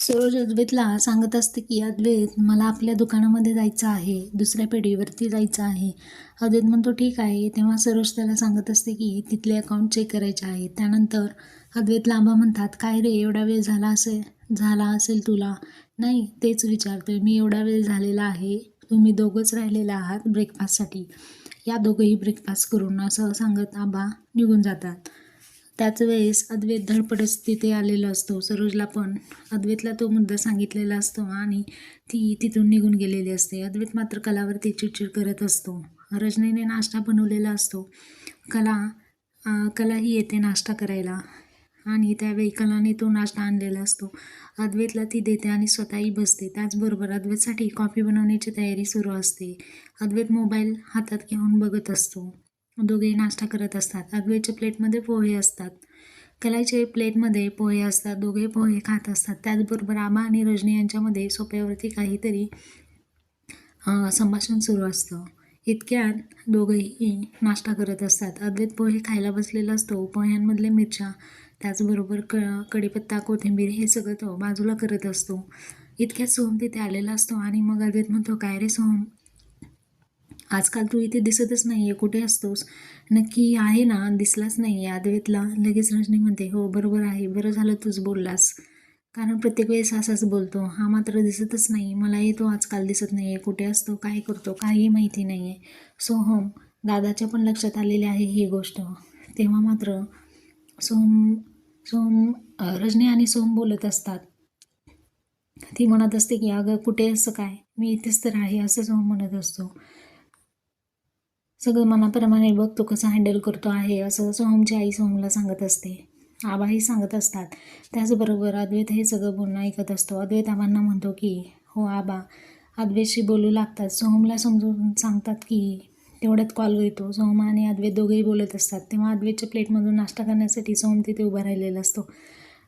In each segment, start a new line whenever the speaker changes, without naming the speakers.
सरोज अद्वैतला सांगत असते की अद्वैत मला आपल्या दुकानामध्ये जायचं आहे दुसऱ्या पेढीवरती जायचं आहे. अद्वैत म्हणतो ठीक आहे. तेव्हा सरोज त्याला सांगत असते की तिथले अकाउंट चेक करायचे आहे. त्यानंतर अद्वैत लांबा म्हणतात काय रे एवढा वेळ झाला असेल झाला असेल तुला? नाही तेच विचारतोय मी एवढा वेळ झालेला आहे तुम्ही दोघंच राहिलेला आहात ब्रेकफास्टसाठी या दोघंही ब्रेकफास्ट करून असं सांगत आबा निघून जातात. त्याच वेळेस अद्वैत धडपडच तिथे आलेला असतो. सरोजला पण. अद्वैतला तो मुद्दा सांगितलेला असतो आणि ती तिथून निघून गेलेली असते. अद्वैत मात्र कलावरती चिडचिड करत असतो. रजनीने नाश्ता बनवलेला असतो. कला कलाही येते नाश्ता करायला. आणि त्यावेळी कलाने तो नाश्ता आणलेला असतो. अद्वैतला ती देते आणि स्वतःही बसते. त्याचबरोबर अद्वैतसाठी कॉफी बनवण्याची तयारी सुरू असते. अद्वैत मोबाईल हातात घेऊन बघत असतो. दोघेही नाश्ता करत असतात. अगवेच्या प्लेटमध्ये पोहे असतात. कलाच्या प्लेटमध्ये पोहे असतात. दोघे पोहे खात असतात. त्याचबरोबर आबा आणि रजनी यांच्यामध्ये सोप्यावरती काहीतरी संभाषण सुरू असतं. इतक्यात दोघंही नाश्ता करत असतात. अद्वैत पोहे खायला बसलेला असतो. पोह्यांमधले मिरच्या त्याचबरोबर क कढीपत्ता कोथिंबीर हे सगळं तो बाजूला करत असतो. इतक्यात सोहम तिथे आलेला असतो आणि मग अद्वैत म्हणतो काय रे सोहम आजकाल तू इथे दिसतच नाही आहे कुठे असतोस? नक्की आहे ना दिसलाच नाही आहे अद्वैतला. लगेच रजनी म्हणते हो बरोबर आहे बरं झालं तूच बोललास. कारण प्रत्येक वेळेस असाच बोलतो हा मात्र दिसतच नाही मलाही तो आजकाल दिसत नाही आहे कुठे असतो काय करतो काही माहिती नाही आहे सोहम दादाच्या पण लक्षात आलेली आहे ही गोष्ट. तेव्हा मात्र सोम सोम रजनी आणि सोम बोलत असतात. ती म्हणत असते की अगं कुठे असं काय? मी इथेच तर आहे असं सोम म्हणत असतो. सगळं मनाप्रमाणे बघ तो कसं हँडल करतो आहे असं सोहमची आई सोहमला सांगत असते. आबाही सांगत असतात. त्याचबरोबर अद्वैत हे सगळं बोलणं ऐकत असतो. अद्वैत आबांना म्हणतो की हो आबा अद्वैतशी बोलू लागतात. सोहमला समजून सांगतात की तेवढ्यात कॉल येतो सोहम आणि अद्वैत दोघेही बोलत असतात. तेव्हा अद्वैतच्या प्लेटमधून नाश्ता करण्यासाठी सोहम तिथे उभा राहिलेला असतो.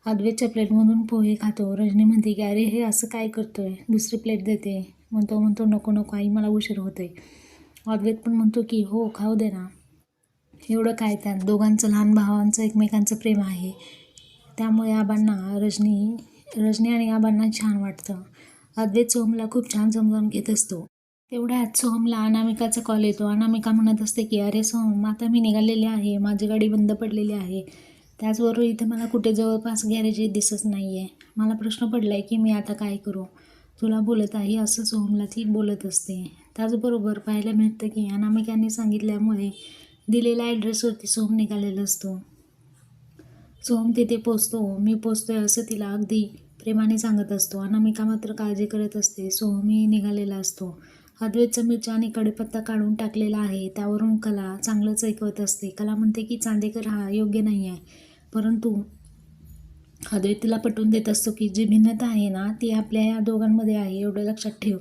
अद्वैतच्या प्लेटमधून पोहे खातो. रजनी म्हणते की अरे हे असं काय करतोय? दुसरी प्लेट देते. म्हणतो म्हणतो नको नको आई मला उशीर होतोय. अद्वैत पण म्हणतो की हो खाऊ दे ना. एवढं काय त्यात? दोघांचं लहान भावांचं एकमेकांचं प्रेम आहे. त्यामुळे आबांना रजनी रजनी आणि आबांना छान वाटतं. अद्वैत सोहमला खूप छान समजावून घेत असतो. तेवढ्यात सोहमला अनामिकाचा कॉल येतो. अनामिका म्हणत असते की अरे सोहम आता मी निघालेली आहे. माझी गाडी बंद पडलेली आहे. त्याचबरोबर इथे मला कुठे जवळपास गॅरेज दिसत नाही आहे मला प्रश्न पडला आहे की मी आता काय करू? तुला बोलत आहे असं सोहमला ती बोलत असते. त्याचबरोबर पाहायला मिळतं की अनामिकाने सांगितल्यामुळे दिलेल्या ॲड्रेसवरती सोहम निघालेला असतो. सोहम तिथे पोचतो. मी पोचतोय असं तिला अगदी प्रेमाने सांगत असतो. अनामिका मात्र काळजी करत असते. सोहमही निघालेला असतो. अद्वैतचा मिरच्या आणि कडीपत्ता काढून टाकलेला आहे. त्यावरून कला चांगलंच ऐकवत असते. कला म्हणते की चांदेकर हा योग्य नाही आहे परंतु अद्वैतीला पटवून देत असतो की जी भिन्नता आहे ना ती आपल्या या दोघांमध्ये आहे एवढं लक्षात ठेव.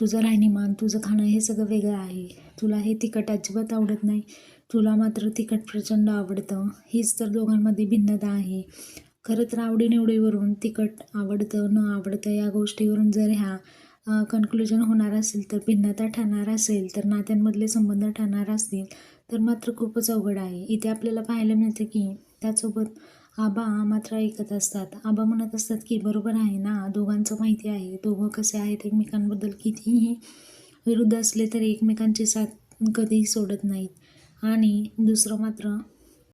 तुझं राहणीमान तुझं खाणं हे सगळं वेगळं आहे. तुला हे तिखट अजिबात आवडत नाही. तुला मात्र तिखट प्रचंड आवडतं. हीच तर दोघांमध्ये भिन्नता आहे. खरं तर आवडीनिवडीवरून तिखट आवडतं न आवडतं या गोष्टीवरून जर ह्या कन्क्लुजन होणार असेल तर भिन्नता ठरणार असेल तर नात्यांमधले संबंध ठरणार असतील तर मात्र खूपच अवघड आहे. इथे आपल्याला पाहायला मिळतं की त्यासोबत आबा मात्र ऐकत असतात. आबा म्हणत असतात की बरोबर आहे ना? दोघांचं माहिती आहे. दोघं कसे आहेत? एकमेकांबद्दल कितीही विरुद्ध असले तरी एकमेकांची साथ कधीही सोडत नाहीत. आणि दुसरं मात्र